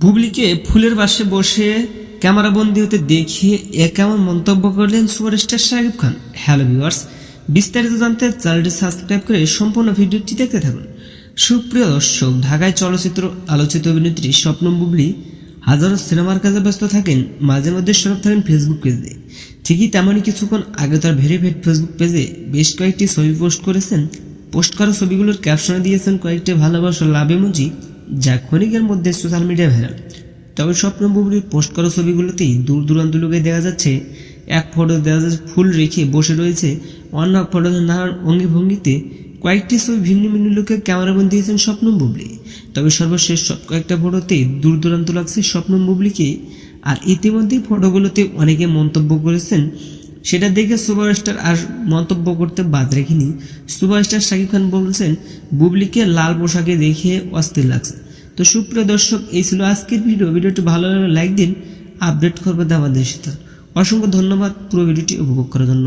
বুবলিকে ফুলের পাশে বসে ক্যামেরাবন্দি হতে দেখিয়ে এ কেমন মন্তব্য করলেন superstar Shakib Khan. Hello viewers, বিস্তারিত জানতে চ্যানেলটি সাবস্ক্রাইব করে সম্পূর্ণ ভিডিওটি দেখতে থাকুন। সুপ্রিয় দর্শক, ঢাকায় চলচ্চিত্র আলোচিত অভিনেত্রী স্বপ্ন বুবলি হাজারো সিনেমার কাজে ব্যস্ত থাকেন, মাঝে মধ্যে সরব থাকেন ফেসবুক পেজে ঠিকই তেমনই কিছুক্ষণ আগে তার ভেরিফাইড ফেসবুক পেজে বেশ কয়েকটি ছবি পোস্ট করেছেন। পোস্ট করা ছবিগুলোর ক্যাপশনে দিয়েছেন, কয়েকটি ভালোবাসা লাভ ইমোজি যা ক্ষণিকের মধ্যে সোশ্যাল মিডিয়া ভাইরাল। তবে স্বপ্ন বুবলির পোস্ট করা ছবিগুলোতেই দূর দূরান্ত লোকে দেখা যাচ্ছে, এক ফটো দেখা যাচ্ছে ফুল রেখে বসে রয়েছে অন্য এক ফটোতে নানান অঙ্গি ভঙ্গিতে কয়েকটি ছবি ভিন্ন ভিন্ন লোকে ক্যামেরাবন্দি দিয়েছেন স্বপ্ন বুবলি। তবে সর্বশেষ সব কয়েকটা ফটোতে দূর দূরান্ত লাগছে স্বপ্ন বুবলিকে। আর ইতিমধ্যেই ফটোগুলোতে অনেকে মন্তব্য করেছেন, সেটা দেখে সুপারস্টার আর মন্তব্য করতে বাদ রেখেনি। সুপারস্টার শাকিব খান বলছেন, বুবলিকে লাল পোশাকে দেখে অস্থির লাগছে। তো সুপ্রিয় দর্শক, এই ছিল আজকের ভিডিও। ভিডিওটি ভালো লাগলে লাইক দিন, আপডেট করবে আমাদের সাথে। অসংখ্য ধন্যবাদ। পুরো ভিডিওটি উপভোগ করার জন্য